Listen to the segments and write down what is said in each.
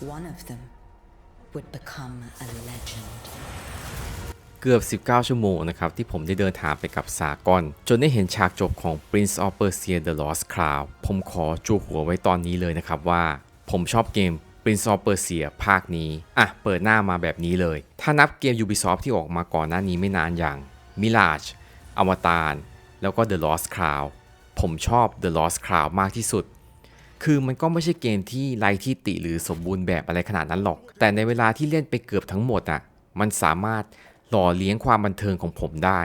One of them would become a legend. เกือบ 19 ชั่วโมงนะครับ ที่ผมได้เดินทางไปกับสากอน จนได้เห็นฉากจบของ Prince of Persia The Lost Crown ผมขอจูหัวไว้ตอนนี้เลยนะครับว่า ผมชอบเกม Prince of Persia ภาคนี้ อะ เปิดหน้ามาแบบนี้เลย ถ้านับเกม Ubisoft ที่ออกมาก่อนหน้านี้ไม่นานอย่าง Mirage อวตารแล้วก็ The Lost Crown ผมชอบ The Lost Crown มากที่สุด คือมันก็ไม่ใช่เกมที่ไร้ที่ติหรือสมบูรณ์แบบอะไรขนาดนั้นหรอก แต่ในเวลาที่เล่นไปเกือบทั้งหมดอะ มันสามารถหล่อเลี้ยงความบันเทิงของผมได้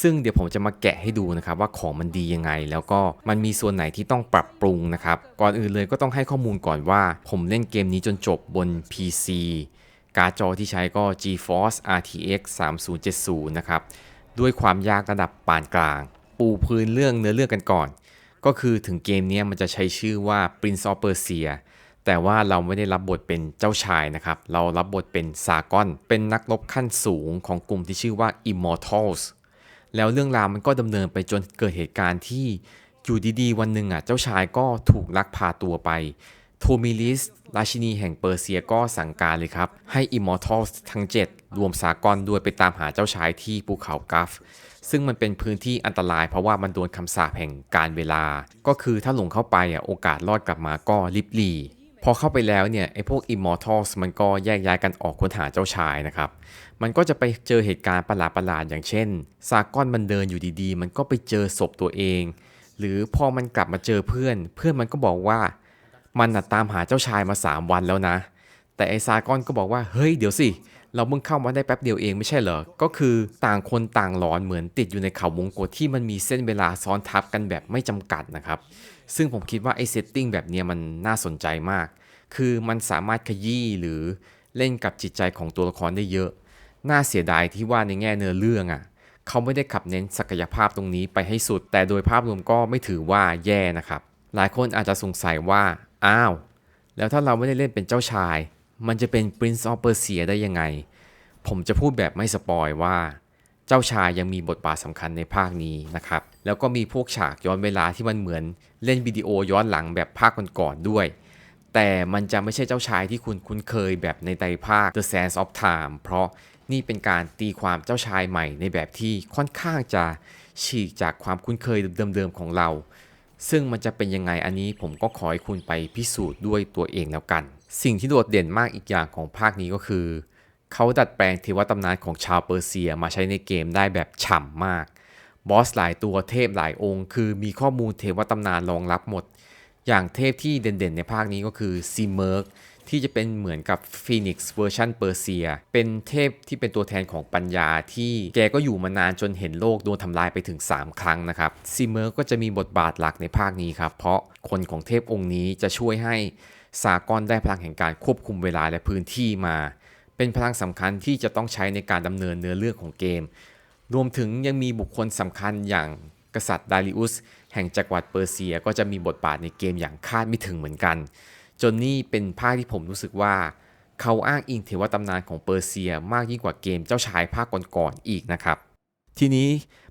ซึ่งเดี๋ยวผมจะมาแกะให้ดูนะครับว่าของมันดียังไง แล้วก็มันมีส่วนไหนที่ต้องปรับปรุงนะครับ ก่อนอื่นเลยก็ต้องให้ข้อมูลก่อนว่า ผมเล่นเกมนี้จนจบบน PC การ์ดจอที่ใช้ก็ GeForce RTX 3070 นะครับ ด้วยความยากระดับปานกลาง ปูพื้นเรื่องเนื้อเรื่องกันก่อน ก็คือถึงเกมนี้มันจะใช้ชื่อว่า Prince of Persia แต่ว่าเราไม่ได้รับบทเป็นเจ้าชายนะครับ เรารับบทเป็นซากอน เป็นนักรบขั้นสูงของกลุ่มที่ชื่อว่า Immortals แล้วเรื่องราวมันก็ดำเนินไปจนเกิดเหตุการณ์ที่อยู่ดีๆ วันหนึ่งอะเจ้าชายก็ถูกลักพาตัวไป โทมิลิส ราชินีแห่งเปอร์เซียก็สั่งการเลยครับ ให้ Immortals ทั้ง 7 รวมสากอนด้วยไปตามหาเจ้าชายที่ภูเขากัฟ ซึ่งมันเป็นพื้นที่อันตรายเพราะว่ามันโดนคำสาปแห่งการเวลา ก็คือถ้าหลงเข้าไปอะโอกาสรอดกลับมาก็ลิบหลีพอเข้าไปแล้วเนี่ยไอ้พวก Immortals มันก็แยกย้ายกันออกค้นหาเจ้าชายนะครับ มันก็จะไปเจอเหตุการณ์ประหลาดๆอย่างเช่น ซากอนมันเดินอยู่ดีๆ มันก็ไปเจอศพตัวเอง หรือพอมันกลับมาเจอเพื่อน เพื่อนมันก็บอกว่า มันนะตามหาเจ้าชายมา 3 วันแล้วนะ แต่ไอ้ซากอนก็บอกว่าเฮ้ยเดี๋ยวสิ เราเพิ่งเข้ามาได้แป๊บเดียวเองไม่ใช่เหรอ ก็คือต่างคนต่างหลอนเหมือนติดอยู่ในเขาวงกตที่มันมีเส้นเวลาซ้อนทับกันแบบไม่จำกัดนะครับ ซึ่งผมคิดว่าไอ้เซตติ้งแบบนี้มันน่าสนใจมาก คือมันสามารถขยี้หรือเล่นกับจิตใจของตัวละครได้เยอะ น่าเสียดายที่ว่าในแง่เนื้อเรื่องอะเขาไม่ได้ขับเน้นศักยภาพตรงนี้ไปให้สุด แต่โดยภาพรวมก็ไม่ถือว่าแย่นะครับ หลายคนอาจจะสงสัยว่า อ้าว แล้วถ้าเราไม่ได้เล่นเป็นเจ้าชาย มันจะเป็น Prince of Persia ได้ยังไง ผมจะพูดแบบไม่สปอยว่า เจ้าชายยังมีบทบาทสำคัญในภาคนี้นะครับ แล้วก็มีพวกฉากย้อนเวลาที่มันเหมือนเล่นวิดีโอย้อนหลังแบบภาคก่อนๆด้วย แต่มันจะไม่ใช่เจ้าชายที่คุณคุ้นเคยแบบในไตรภาค The Sands of Time เพราะนี่เป็นการตีความเจ้าชายใหม่ในแบบที่ค่อนข้างจะฉีกจากความคุ้นเคยเดิมๆของเรา ซึ่งมันจะเป็นยังไงอันนี้ผมก็ขอให้คุณไปพิสูจน์ด้วยตัวเองแล้วกัน สิ่งที่โดดเด่นมากอีกอย่างของภาคนี้ก็คือ เขาดัดแปลงเทวตำนานของชาวเปอร์เซียมาใช้ในเกมได้แบบฉ่ำมาก บอสหลายตัวเทพหลายองค์ คือมีข้อมูลเทวตำนานรองรับหมด อย่างเทพที่เด่นๆในภาคนี้ก็คือซีเมิร์ก ที่จะเป็นเหมือนกับฟีนิกซ์เวอร์ชันเปอร์เซีย เป็นเทพที่เป็นตัวแทนของปัญญาที่แกก็อยู่มานานจนเห็นโลกโดนทำลายไปถึง 3 ครั้งนะครับซีเมิร์ก็จะมีบทบาทหลักในภาคนี้ครับเพราะคนของเทพองค์นี้จะช่วยให้สากอนได้พลังแห่งการควบคุมเวลาและพื้นที่มา เป็นพลังสำคัญที่จะต้องใช้ในการดำเนินเนื้อเรื่องของเกม รวมถึงยังมีบุคคลสำคัญอย่างกษัตริย์ดาริอุสแห่งจักรวรรดิเปอร์เซียก็จะมีบทบาทในเกมอย่างคาดไม่ถึงเหมือนกัน จนนี่เป็นภาคที่ผมรู้สึกว่า เขาอ้างอิงเทวตำนานของเปอร์เซียมากยิ่งกว่าเกมเจ้าชายภาคก่อนๆอีกนะครับ ทีนี้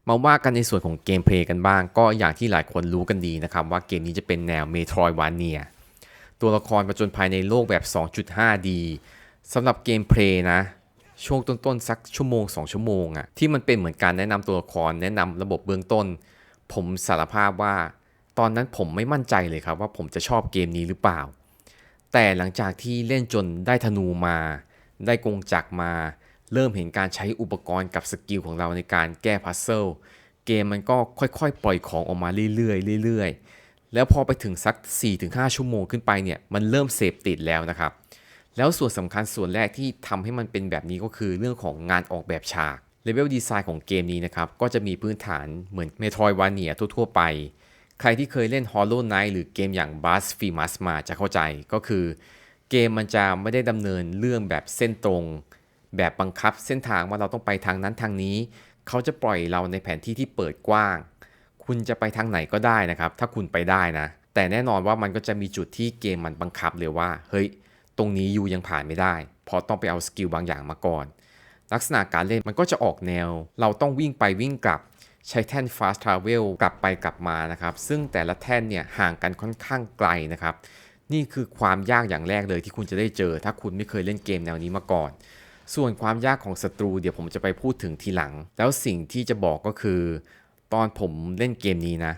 มาว่ากันในส่วนของเกมเพลย์กันบ้าง ก็อย่างที่หลายคนรู้กันดีนะครับ ว่าเกมนี้จะเป็นแนวเมโทรวานเนียตัวละครประจนภายในโลกแบบ 2.5D สำหรับเกมเพลย์นะช่วงต้นๆสักชั่วโมง 2 ชั่วโมงอะที่มันเป็นเหมือนการแนะนำตัวละครแนะนำระบบเบื้องต้น ผมสารภาพว่า ตอนนั้นผมไม่มั่นใจเลยครับว่าผมจะชอบเกมนี้หรือเปล่า แต่หลังจากที่เล่นจนได้ธนูมา ได้กงจักรมา เริ่มเห็นการใช้อุปกรณ์กับสกิลของเราในการแก้พัซเซิลเกมมันก็ค่อยๆ ปล่อยของออกมาเรื่อยๆเรื่อยๆ แล้วพอไปถึงสัก 4-5 ชั่วโมงขึ้นไปเนี่ยมันเริ่มเสพติดแล้วนะครับ แล้วส่วนสำคัญส่วนแรกที่ทำให้มันเป็นแบบนี้ก็คือเรื่องของงานออกแบบฉากเลเวลดีไซน์ของเกมนี้นะครับ ก็จะมีพื้นฐานเหมือนเมทรอยวาเนียทั่วๆไป ใครที่เคยเล่น Hollow Knight หรือเกมอย่าง b a s f i m a s มาจะเข้าใจก็คือ เกมมันจะไม่ได้ดำเนินเรื่องแบบเส้นตรง แบบบังคับเส้นทางว่าเราต้องไปทางนั้นทางนี้ เขาจะปล่อยเราในแผนที่ที่เปิดกว้าง คุณจะไปทางไหนก็ได้นะครับ ถ้าคุณไปได้นะ แต่แน่นอนว่ามันก็จะมีจุดที่เกมมันบังคับเลยว่า เฮ้ย ตรงนี้ยูยังผ่านไม่ได้เพราะต้องไปเอาสกิลบางอย่างมาก่อนลักษณะการเล่นมันก็จะออกแนว เราต้องวิ่งไปวิ่งกลับ ใช้แท่น fast travel กลับไปกลับมานะครับ ซึ่งแต่ละแท่นเนี่ยห่างกันค่อนข้างไกลนะครับ นี่คือความยากอย่างแรกเลยที่คุณจะได้เจอ ถ้าคุณไม่เคยเล่นเกมแนวนี้มาก่อน ส่วนความยากของศัตรูเดี๋ยวผมจะไปพูดถึงทีหลัง แล้วสิ่งที่จะบอกก็คือ ตอนผมเล่นเกมนี้นะ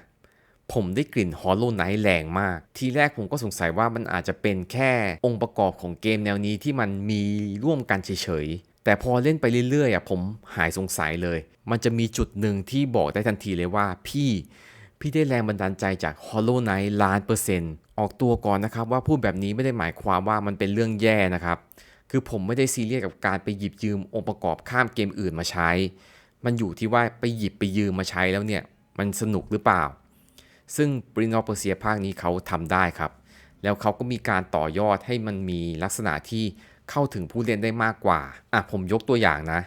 ผมได้กลิ่นฮอลโลไนท์แรงมาก ทีแรกผมก็สงสัยว่ามันอาจจะเป็นแค่องค์ประกอบของเกมแนวนี้ที่มันมีร่วมกันเฉย แต่พอเล่นไปเรื่อยๆอะผมหายสงสัยเลย มันจะมีจุดหนึ่งที่บอกได้ทันทีเลยว่าพี่พี่ได้แรงบันดาลใจจาก Hollow Knight ล้านเปอร์เซ็นต์ออกตัวก่อนนะครับว่าพูดแบบนี้ไม่ได้หมายความว่ามันเป็นเรื่องแย่นะครับ คือผมไม่ได้ซีเรียสกับการไปหยิบยืมองค์ประกอบข้ามเกมอื่นมาใช้ มันอยู่ที่ว่าไปหยิบไปยืมมาใช้แล้วเนี่ย มันสนุกหรือเปล่า ซึ่ง Prince of Persia ภาคนี้เขาทำได้ครับ แล้วเขาก็มีการต่อยอดให้มันมีลักษณะที่ เข้าถึงผู้เล่นได้มากกว่าอะผมยกตัวอย่างนะ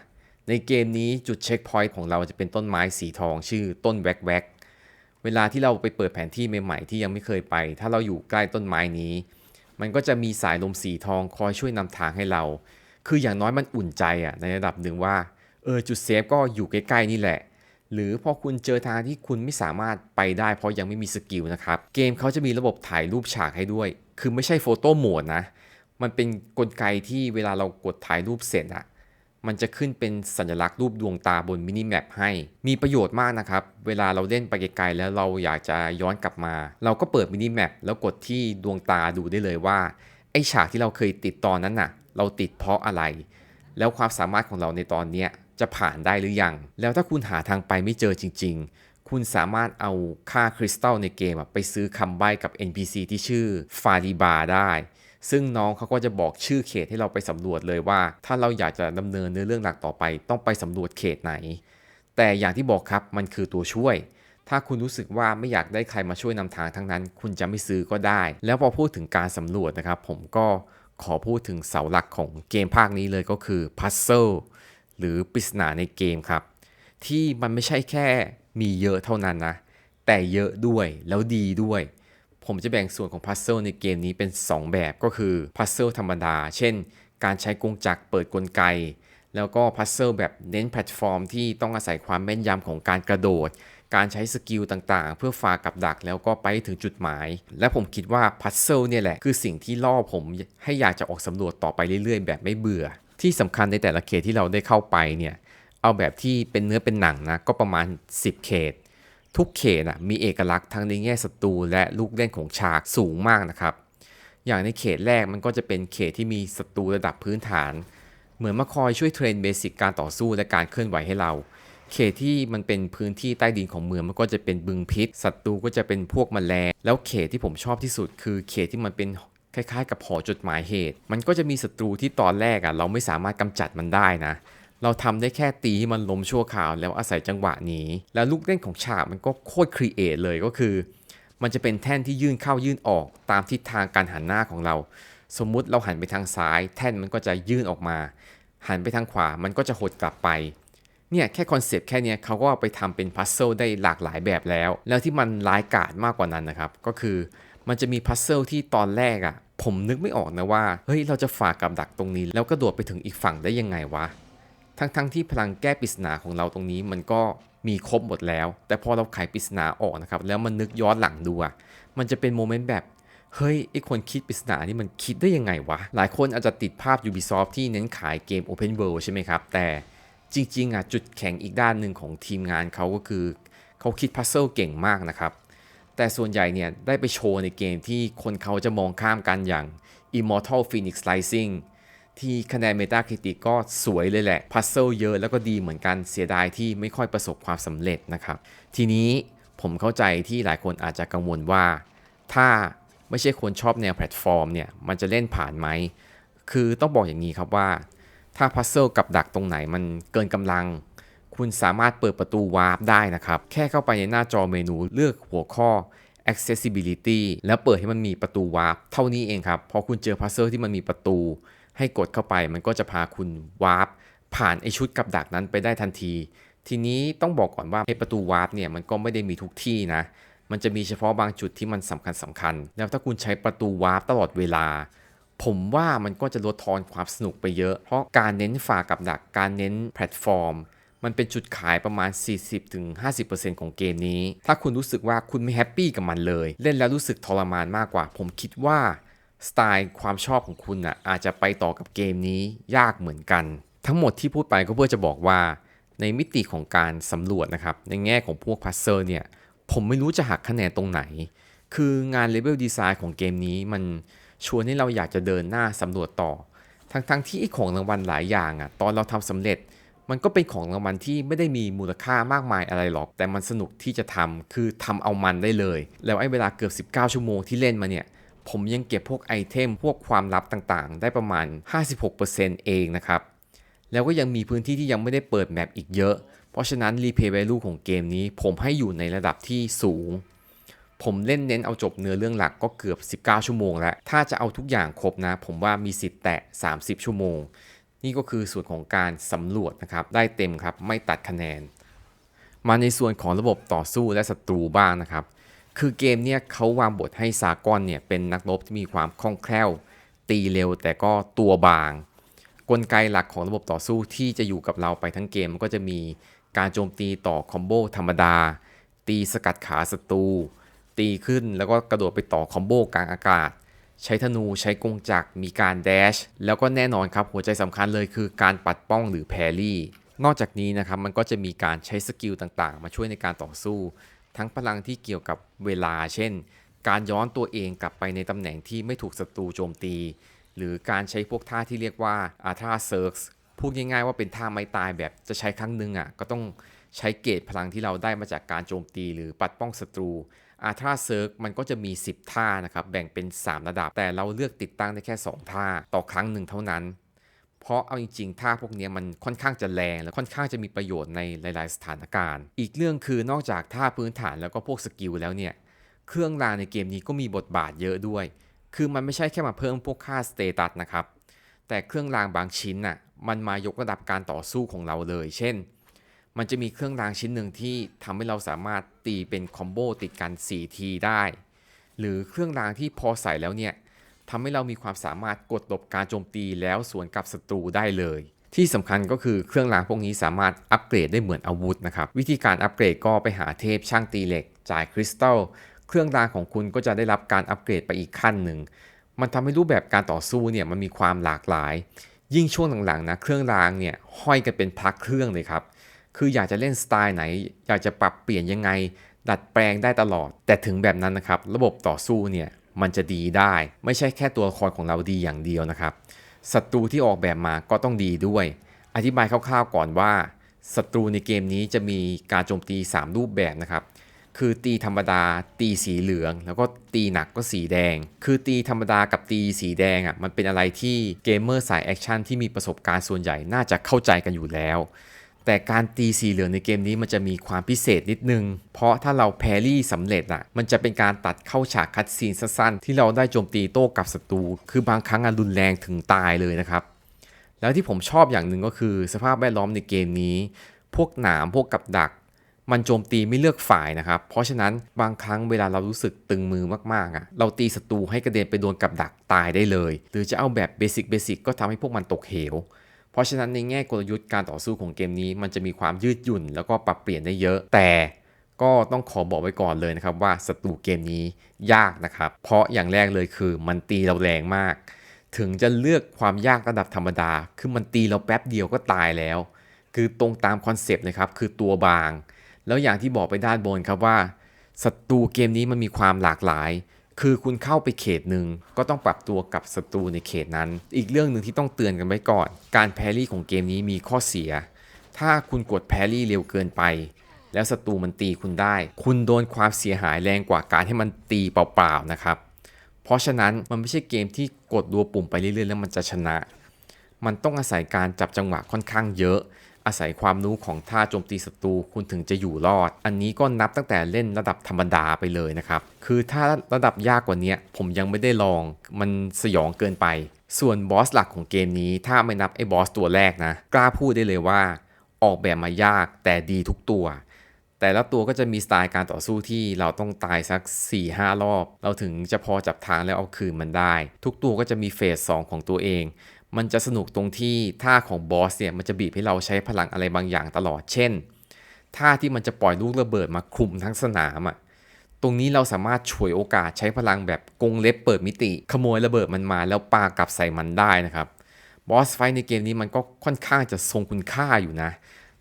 ในเกมนี้จุดเช็คพอยต์ของเราจะเป็นต้นไม้สีทองชื่อต้นแวกแวกเวลาที่เราไปเปิดแผนที่ใหม่ๆที่ยังไม่เคยไป ถ้าเราอยู่ใกล้ต้นไม้นี้ มันก็จะมีสายลมสีทองคอยช่วยนำทางให้เรา คืออย่างน้อยมันอุ่นใจอะในระดับหนึ่งว่าเออจุดเซฟก็อยู่ใกล้ๆนี่แหละหรือพอคุณเจอทางที่คุณไม่สามารถไปได้เพราะยังไม่มีสกิลนะครับ เกมเขาจะมีระบบถ่ายรูปฉากให้ด้วย คือไม่ใช่โฟโต้โหมดนะ มันเป็นนกลไกที่เวลาเรากดถ่ายรูปเสร็จอะมันจะขึ้นเป็นสัญลักษณ์รูปดวงตาบนมินิแมปให้ มีประโยชน์มากนะครับ เวลาเราเล่นไปไกลๆแล้วเราอยากจะย้อนกลับมา เราก็เปิดมินิแมปแล้วกดที่ดวงตาดูได้เลยว่า ไอฉากที่เราเคยติดตอนนั้นน่ะ เราติดเพราะอะไร แล้วความสามารถของเราในตอนเนี้ยจะผ่านได้หรือยัง แล้วถ้าคุณหาทางไปไม่เจอจริง ๆ คุณสามารถเอาค่าคริสตัลในเกมไปซื้อคำใบ้กับ NPC ที่ชื่อฟาริบาได้ ซึ่งน้องเขาก็จะบอกชื่อเขตให้เราไปสำรวจเลยว่า ถ้าเราอยากจะดำเนินเนื้อเรื่องหลักต่อไป ต้องไปสำรวจเขตไหน แต่อย่างที่บอกครับมันคือตัวช่วย ถ้าคุณรู้สึกว่าไม่อยากได้ใครมาช่วยนำทางทั้งนั้น คุณจะไม่ซื้อก็ได้ แล้วพอพูดถึงการสำรวจนะครับ ผมก็ขอพูดถึงเสาหลักของเกมภาคนี้เลยก็คือพัซเซิลหรือปริศนาในเกมครับ ที่มันไม่ใช่แค่มีเยอะเท่านั้นนะ แต่เยอะด้วยแล้วดีด้วย ผมจะแบ่งส่วนของพัซเซิลในเกมนี้เป็น 2 แบบก็คือพัซเซิลธรรมดา เช่น การใช้กงจักรเปิดกลไก แล้วก็พัซเซิลแบบเน้นแพลตฟอร์มที่ต้องอาศัยความแม่นยำของการกระโดด การใช้สกิลต่างๆ เพื่อฝากกับดักแล้วก็ไปถึงจุดหมาย และผมคิดว่าพัซเซิลเนี่ยแหละ คือสิ่งที่ล่อผมให้อยากจะออกสำรวจต่อไปเรื่อยๆ แบบไม่เบื่อ ที่สำคัญในแต่ละเขตที่เราได้เข้าไปเนี่ยเอาแบบที่เป็นเนื้อเป็นหนังนะก็ประมาณ 10 เขต ทุกเขตนะมีเอกลักษณ์ทั้งในแง่ศัตรูและลูกเล่นของฉากสูงมากนะครับ อย่างในเขตแรกมันก็จะเป็นเขตที่มีศัตรูระดับพื้นฐาน เหมือนมาคอยช่วยเทรนเบสิกการต่อสู้และการเคลื่อนไหวให้เรา เขตที่มันเป็นพื้นที่ใต้ดินของเมืองมันก็จะเป็นบึงพิษศัตรูก็จะเป็นพวกแมลงแล้วเขตที่ผมชอบที่สุด คือเขตที่มันเป็นคล้ายๆ กับหอจดหมายเหตุ มันก็จะมีศัตรูที่ตอนแรกอะเราไม่สามารถกำจัดมันได้นะ เราทำได้แค่ตีให้มันล้มชั่วคราวแล้วอาศัยจังหวะนี้ แล้วลูกเล่นของฉากมันก็โคตรครีเอทเลยก็คือ มันจะเป็นแท่นที่ยื่นเข้ายื่นออกตามทิศทางการหันหน้าของเรา สมมุติเราหันไปทางซ้าย แท่นมันก็จะยื่นออกมา หันไปทางขวามันก็จะหดกลับไปเนี่ยแค่คอนเซปต์แค่เนี้ยเขาก็าไปทำเป็นพัซเซิลได้หลากหลายแบบแล้ว แล้วที่มันร้ายกาจมากกว่านั้นนะครับ ก็คือมันจะมีพัซเซิลที่ตอนแรกอะ่ะ ผมนึกไม่ออกนะว่า เฮ้ย เราจะฝ่ากับดักตรงนี้ แล้วก็โดดไปถึงอีกฝั่งได้ยังไงวะ ทั้งๆทที่พลังแก้ปริศนาของเราตรงนี้มันก็มีครบหมดแล้ว แต่พอเราไขปริศนาออกนะครับ แล้วมันนึกย้อนหลังดูอะมันจะเป็นโมเมนต์แบบ เฮ้ยไอคนคิดปริศนานี่มันคิดได้ยังไงวะ หลายคนอาจจะติดภาพ Ubisoft ที่เน้นขายเกม Open World ใช่ไหมครับ แต่จริงๆอะจุดแข็งอีกด้านหนึ่งของทีมงานเขาก็คือเขาคิดพัซเซิลเก่งมากนะครับ แต่ส่วนใหญ่เนี่ยได้ไปโชว์ในเกมที่คนเขาจะมองข้ามกันอย่าง Immortal Phoenix Rising ที่คะแนน Metacritic ก็สวยเลยแหละ พัซเซิลเยอะแล้วก็ดีเหมือนกันเสียดายที่ไม่ค่อยประสบความสำเร็จนะครับ ทีนี้ผมเข้าใจที่หลายคนอาจจะกังวลว่า ถ้าไม่ใช่คนชอบแนวแพลตฟอร์มเนี่ย มันจะเล่นผ่านไหม คือต้องบอกอย่างนี้ครับว่า ถ้าพัซเซิลกับดักตรงไหนมันเกินกำลัง คุณสามารถเปิดประตูวาร์ปได้นะครับ แค่เข้าไปในหน้าจอเมนูเลือกหัวข้อ accessibility แล้วเปิดให้มันมีประตูวาร์ปเท่านี้เองครับพอคุณเจอพัซเซิลที่มันมีประตู ให้กดเข้าไปมันก็จะพาคุณวาร์ปผ่านไอชุดกับดักนั้นไปได้ทันที ทีนี้ต้องบอกก่อนว่าไอประตูวาร์ปเนี่ยมันก็ไม่ได้มีทุกที่นะ มันจะมีเฉพาะบางจุดที่มันสำคัญสำคัญ แล้วถ้าคุณใช้ประตูวาร์ปตลอดเวลา ผมว่ามันก็จะลดทอนความสนุกไปเยอะ เพราะการเน้นฝ่ากับดัก การเน้นแพลตฟอร์ม มันเป็นจุดขายประมาณ 40-50%ของเกมนี้ ถ้าคุณรู้สึกว่าคุณไม่แฮปปี้กับมันเลย เล่นแล้วรู้สึกทรมานมากกว่า ผมคิดว่า สไตล์ความชอบของคุณอะอาจจะไปต่อกับเกมนี้ยากเหมือนกัน ทั้งหมดที่พูดไปก็เพื่อจะบอกว่า ในมิติของการสำรวจนะครับ ในแง่ของพวกพัซเซอร์เนี่ยผมไม่รู้จะหักคะแนนตรงไหน คืองานเลเวลดีไซน์ของเกมนี้มันชวนให้เราอยากจะเดินหน้าสำรวจต่อ ทั้งๆที่ไอ้ของรางวัลหลายอย่างอะตอนเราทำสำเร็จ มันก็เป็นของรางวัลที่ไม่ได้มีมูลค่ามากมายอะไรหรอก แต่มันสนุกที่จะทำคือทำเอามันได้เลย แล้วไอ้เวลาเกือบ 19 ชั่วโมงที่เล่นมาเนี่ย ผมยังเก็บพวกไอเทมพวกความลับต่างๆ ได้ประมาณ 56%เองนะครับ แล้วก็ยังมีพื้นที่ที่ยังไม่ได้เปิดแมปอีกเยอะ เพราะฉะนั้น replay value ของเกมนี้ผมให้อยู่ในระดับที่สูง ผมเล่นเน้นเอาจบเนื้อเรื่องหลักก็เกือบ 19 ชั่วโมงแล้ว ถ้าจะเอาทุกอย่างครบนะ ผมว่ามีสิทธิ์แตะ 30 ชั่วโมง นี่ก็คือส่วนของการสำรวจนะครับ ได้เต็มครับ ไม่ตัดคะแนน มาในส่วนของระบบต่อสู้และศัตรูบ้างนะครับ คือเกมเนี่ยเขาวางบทให้ซากอนเนี่ยเป็นนักรบที่มีความคล่องแคล่ว ตีเร็วแต่ก็ตัวบาง กลไกหลักของระบบต่อสู้ที่จะอยู่กับเราไปทั้งเกมก็จะมีการโจมตีต่อคอมโบธรรมดา ตีสกัดขาศัตรูตีขึ้นแล้วก็กระโดดไปต่อคอมโบกลางอากาศ ใช้ธนูใช้กงจักรมีการแดช แล้วก็แน่นอนครับหัวใจสำคัญเลยคือการปัดป้องหรือแพรรี่นอกจากนี้นะครับมันก็จะมีการใช้สกิลต่างๆ มาช่วยในการต่อสู้ ทั้งพลังที่เกี่ยวกับเวลา เช่น การย้อนตัวเองกลับไปในตำแหน่งที่ไม่ถูกศัตรูโจมตี หรือการใช้พวกท่าที่เรียกว่าอาธาเซิร์กพูดง่ายๆว่าเป็นท่าไม้ตายแบบจะใช้ครั้งหนึ่งอะก็ต้องใช้เกรดพลังที่เราได้มาจากการโจมตีหรือปัดป้องศัตรูอาธาเซิร์กมันก็จะมี 10 ท่านะครับ แบ่งเป็น 3 ระดับ แต่เราเลือกติดตั้งได้แค่ 2 ท่า ต่อครั้งหนึ่งเท่านั้น เพราะเอาจริงๆท่าพวกนี้มันค่อนข้างจะแรงและค่อนข้างจะมีประโยชน์ในหลาย ๆ สถานการณ์ อีกเรื่องคือนอกจากท่าพื้นฐานแล้วก็พวกสกิลแล้วเนี่ยเครื่องรางในเกมนี้ก็มีบทบาทเยอะด้วย คือมันไม่ใช่แค่มาเพิ่มพวกค่าสเตตัสนะครับแต่เครื่องรางบางชิ้นน่ะมันมายกระดับการต่อสู้ของเราเลย เช่น มันจะมีเครื่องรางชิ้นหนึ่งที่ทำให้เราสามารถตีเป็นคอมโบติดกัน 4 ทีได้ หรือเครื่องรางที่พอใส่แล้วเนี่ย ทำให้เรามีความสามารถกดหลบการโจมตีแล้วสวนกับศัตรูได้เลย ที่สำคัญก็คือเครื่องรางพวกนี้สามารถอัปเกรดได้เหมือนอาวุธนะครับ วิธีการอัปเกรดก็ไปหาเทพช่างตีเหล็ก จ่ายคริสตัลเครื่องรางของคุณก็จะได้รับการอัปเกรดไปอีกขั้นหนึ่ง มันทำให้รูปแบบการต่อสู้เนี่ยมันมีความหลากหลาย ยิ่งช่วงหลังๆนะเครื่องรางเนี่ยห้อยกันเป็นพักเครื่องเลยครับคืออยากจะเล่นสไตล์ไหน อยากจะปรับเปลี่ยนยังไง ดัดแปลงได้ตลอด แต่ถึงแบบนั้นนะครับ ระบบต่อสู้เนี่ย มันจะดีได้ ไม่ใช่แค่ตัวละครของเราดีอย่างเดียวนะครับศัตรูที่ออกแบบมาก็ต้องดีด้วย อธิบายคร่าวๆก่อนว่าศัตรูในเกมนี้จะมีการโจมตี 3 รูปแบบนะครับ คือตีธรรมดา ตีสีเหลือง แล้วก็ตีหนักก็สีแดง คือตีธรรมดากับตีสีแดงอะมันเป็นอะไรที่เกมเมอร์สายแอคชั่นที่มีประสบการณ์ส่วนใหญ่น่าจะเข้าใจกันอยู่แล้ว แต่การตีสีเหลืองในเกมนี้มันจะมีความพิเศษนิดนึง เพราะถ้าเราแพรี่สำเร็จอะมันจะเป็นการตัดเข้าฉากคัดซีนสั้นๆ ที่เราได้โจมตีโต้กับศัตรู คือบางครั้งอะรุนแรงถึงตายเลยนะครับ แล้วที่ผมชอบอย่างหนึ่งก็คือสภาพแวดล้อมในเกมนี้ พวกหนามพวกกับดัก มันโจมตีไม่เลือกฝ่ายนะครับ เพราะฉะนั้นบางครั้งเวลาเรารู้สึกตึงมือมากๆอะ เราตีศัตรูให้กระเด็นไปโดนกับดักตายได้เลย หรือจะเอาแบบเบสิกเบสิกก็ทำให้พวกมันตกเหว เพราะฉะนั้นในแง่กลยุทธ์การต่อสู้ของเกมนี้ มันจะมีความยืดหยุ่น แล้วก็ปรับเปลี่ยนได้เยอะ แต่ก็ต้องขอบอกไว้ก่อนเลยนะครับว่าศัตรูเกมนี้ยากนะครับ เพราะอย่างแรกเลยคือมันตีเราแรงมาก ถึงจะเลือกความยากระดับธรรมดา คือมันตีเราแป๊บเดียวก็ตายแล้ว คือตรงตามคอนเซปต์เลยครับ คือตัวบาง แล้วอย่างที่บอกไปด้านบนครับว่าศัตรูเกมนี้มันมีความหลากหลาย คือคุณเข้าไปเขตหนึ่งก็ต้องปรับตัวกับศัตรูในเขตนั้น อีกเรื่องหนึ่งที่ต้องเตือนกันไว้ก่อน การแพรี่ของเกมนี้มีข้อเสีย ถ้าคุณกดแพรรี่เร็วเกินไป แล้วศัตรูมันตีคุณได้ คุณโดนความเสียหายแรงกว่าการให้มันตีเปล่าๆนะครับ เพราะฉะนั้นมันไม่ใช่เกมที่กดรัวปุ่มไปเรื่อยๆแล้วมันจะชนะ มันต้องอาศัยการจับจังหวะค่อนข้างเยอะ อาศัยความรู้ของท่าโจมตีศัตรูคุณถึงจะอยู่รอด อันนี้ก็นับตั้งแต่เล่นระดับธรรมดาไปเลยนะครับ คือถ้าระดับยากกว่านี้ผมยังไม่ได้ลอง มันสยองเกินไป ส่วนบอสหลักของเกมนี้ถ้าไม่นับไอ้บอสตัวแรกนะ กล้าพูดได้เลยว่า ออกแบบมายากแต่ดีทุกตัว แต่ละตัวก็จะมีสไตล์การต่อสู้ที่เราต้องตายสัก 4-5 รอบ เราถึงจะพอจับทางแล้วเอาคืนมันได้ ทุกตัวก็จะมีเฟส2ของตัวเอง มันจะสนุกตรงที่ท่าของบอสเนี่ยมันจะบีบให้เราใช้พลังอะไรบางอย่างตลอด เช่นท่าที่มันจะปล่อยลูกระเบิดมาคลุมทั้งสนามอะ ตรงนี้เราสามารถฉวยโอกาสใช้พลังแบบกงเล็บเปิดมิติ ขโมยระเบิดมันมาแล้วปากลับใส่มันได้นะครับ บอสไฟในเกมนี้มันก็ค่อนข้างจะทรงคุณค่าอยู่นะ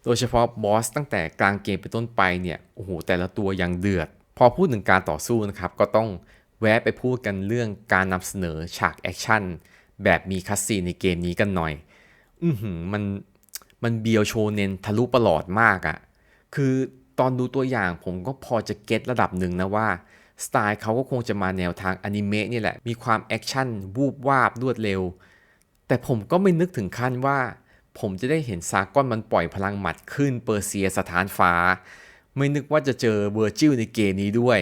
โดยเฉพาะบอสตั้งแต่กลางเกมไปต้นไปเนี่ย โอ้โห แต่ละตัวยังเดือด พอพูดถึงการต่อสู้นะครับ ก็ต้องแวะไปพูดกันเรื่องการนำเสนอฉากแอคชั่น แบบมีคัสซีนในเกมนี้กันหน่อย อือหือมันมันเบียวโชเนนทะลุประหลอดมากอะ่ะ คือตอนดูตัวอย่างผมก็พอจะเก็ตระดับหนึ่งนะว่า สไตล์เขาก็คงจะมาแนวทางอนิเมะนี่แหละ มีความแอคชั่นวูบวาบรวดเร็ว แต่ผมก็ไม่นึกถึงขั้นว่า ผมจะได้เห็นซากอนมันปล่อยพลังหมัดขึ้นเปอร์เซียสถานฟ้า ไม่นึกว่าจะเจอเวอร์จิลในเกมนี้ด้วย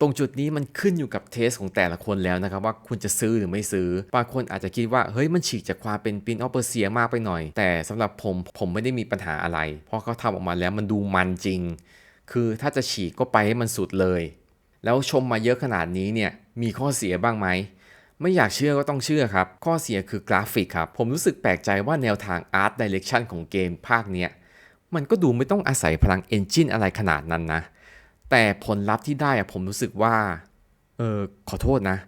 ตรงจุดนี้มันขึ้นอยู่กับเทสของแต่ละคนแล้วนะครับว่าคุณจะซื้อหรือไม่ซื้อ บางคนอาจจะคิดว่าเฮ้ยมันฉีกจากความเป็นปินออฟเปอร์เซียมากไปหน่อย แต่สำหรับผมผมไม่ได้มีปัญหาอะไร เพราะเขาทำออกมาแล้วมันดูมันจริง คือถ้าจะฉีกก็ไปให้มันสุดเลย แล้วชมมาเยอะขนาดนี้เนี่ยมีข้อเสียบ้างไหมไม่อยากเชื่อก็ต้องเชื่อครับ ข้อเสียคือกราฟิกครับ ผมรู้สึกแปลกใจว่าแนวทางอาร์ตดิเรกชันของเกมภาคเนี้ยมันก็ดูไม่ต้องอาศัยพลังเอนจินอะไรขนาดนั้นนะ แต่ผลลัพธ์ที่ได้อะผมรู้สึกว่า เออขอโทษนะ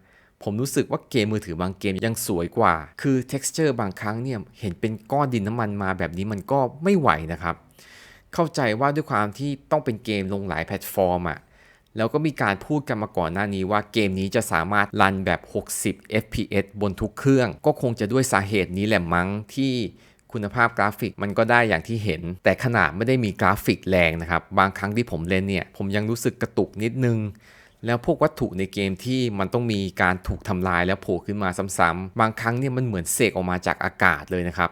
ผมรู้สึกว่าเกมมือถือบางเกมยังสวยกว่า คือ texture บางครั้งเนี่ยเห็นเป็นก้อนดินน้ำมันมาแบบนี้มันก็ไม่ไหวนะครับ เข้าใจว่าด้วยความที่ต้องเป็นเกมลงหลายแพลตฟอร์มอะแล้วก็มีการพูดกันมาก่อนหน้านี้ว่าเกมนี้จะสามารถรันแบบ 60 fps บนทุกเครื่อง ก็คงจะด้วยสาเหตุนี้แหละมั้งที่ คุณภาพกราฟิกมันก็ได้อย่างที่เห็น แต่ขนาดไม่ได้มีกราฟิกแรงนะครับ บางครั้งที่ผมเล่นเนี่ย ผมยังรู้สึกกระตุกนิดนึง แล้วพวกวัตถุในเกมที่มันต้องมีการถูกทำลายแล้วโผล่ขึ้นมาซ้ำๆบางครั้งเนี่ยมันเหมือนเสกออกมาจากอากาศเลยนะครับ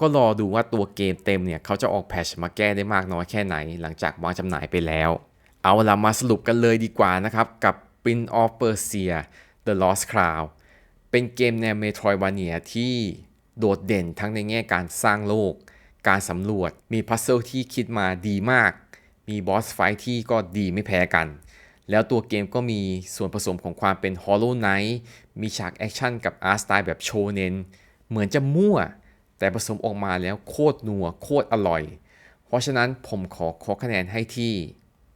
ก็รอดูว่าตัวเกมเต็มเนี่ย เขาจะออกแพชมาแก้ได้มากน้อยแค่ไหน หลังจากวางจำหน่ายไปแล้ว เอาละมาสรุปกันเลยดีกว่านะครับ กับ Prince of Persia The Lost Crown เป็นเกมแนวเมโทรวาเนียที่ โดดเด่นทั้งในแง่การสร้างโลก การสำรวจ มีพัซเซิลที่คิดมาดีมาก มีบอสไฟท์ที่ก็ดีไม่แพ้กัน แล้วตัวเกมก็มีส่วนผสมของความเป็น Hollow Knight มีฉากแอคชั่นกับอาร์ตสไตล์แบบโชเนน เหมือนจะมั่ว แต่ผสมออกมาแล้วโคตรนัว โคตรอร่อย เพราะฉะนั้นผมขอขอคะแนนให้ที่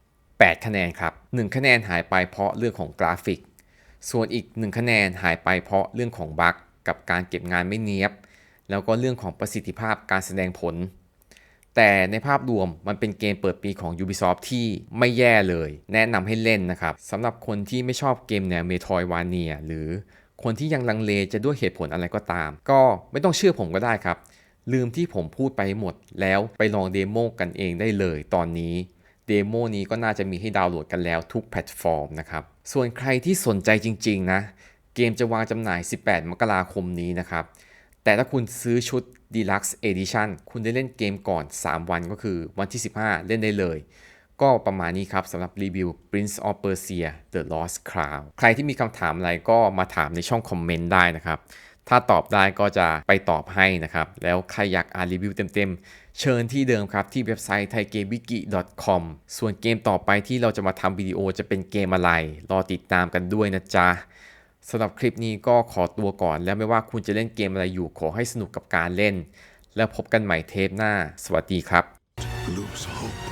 8 คะแนนครับ 1 คะแนนหายไปเพราะเรื่องของกราฟิก ส่วนอีก 1 คะแนนหายไปเพราะเรื่องของบั๊กกับการเก็บงานไม่เนียบ แล้วก็เรื่องของประสิทธิภาพการแสดงผล แต่ในภาพรวมมันเป็นเกมเปิดปีของ Ubisoft ที่ไม่แย่เลย แนะนำให้เล่นนะครับสำหรับคนที่ไม่ชอบเกมแนวเมโทรวาเนียหรือคนที่ยังลังเลจะด้วยเหตุผลอะไรก็ตาม ก็ไม่ต้องเชื่อผมก็ได้ครับ ลืมที่ผมพูดไปหมดแล้วไปลองเดโมกันเองได้เลยตอนนี้เดโมนี้ก็น่าจะมีให้ดาวน์โหลดกันแล้วทุกแพลตฟอร์มนะครับ ส่วนใครที่สนใจจริง ๆ นะ เกมจะวางจำหน่าย 18 มกราคมนี้นะครับ แต่ถ้าคุณซื้อชุด Deluxe Edition คุณได้เล่นเกมก่อน 3 วันก็คือวันที่ 15 เล่นได้เลย ก็ประมาณนี้ครับสำหรับรีวิว Prince of Persia The Lost Crown ใครที่มีคำถามอะไรก็มาถามในช่องคอมเมนต์ได้นะครับ ถ้าตอบได้ก็จะไปตอบให้นะครับ แล้วใครอยากอ่านรีวิวเต็มๆ เชิญที่เดิมครับ ที่เว็บไซต์ thaigamewiki.com ส่วนเกมต่อไปที่เราจะมาทำวิดีโอจะเป็นเกมอะไร รอติดตามกันด้วยนะจ๊ะ สำหรับคลิปนี้ก็ขอตัวก่อน แล้วไม่ว่าคุณจะเล่นเกมอะไรอยู่ขอให้สนุกกับการเล่น แล้วพบกันใหม่เทปหน้า สวัสดีครับ lose hope.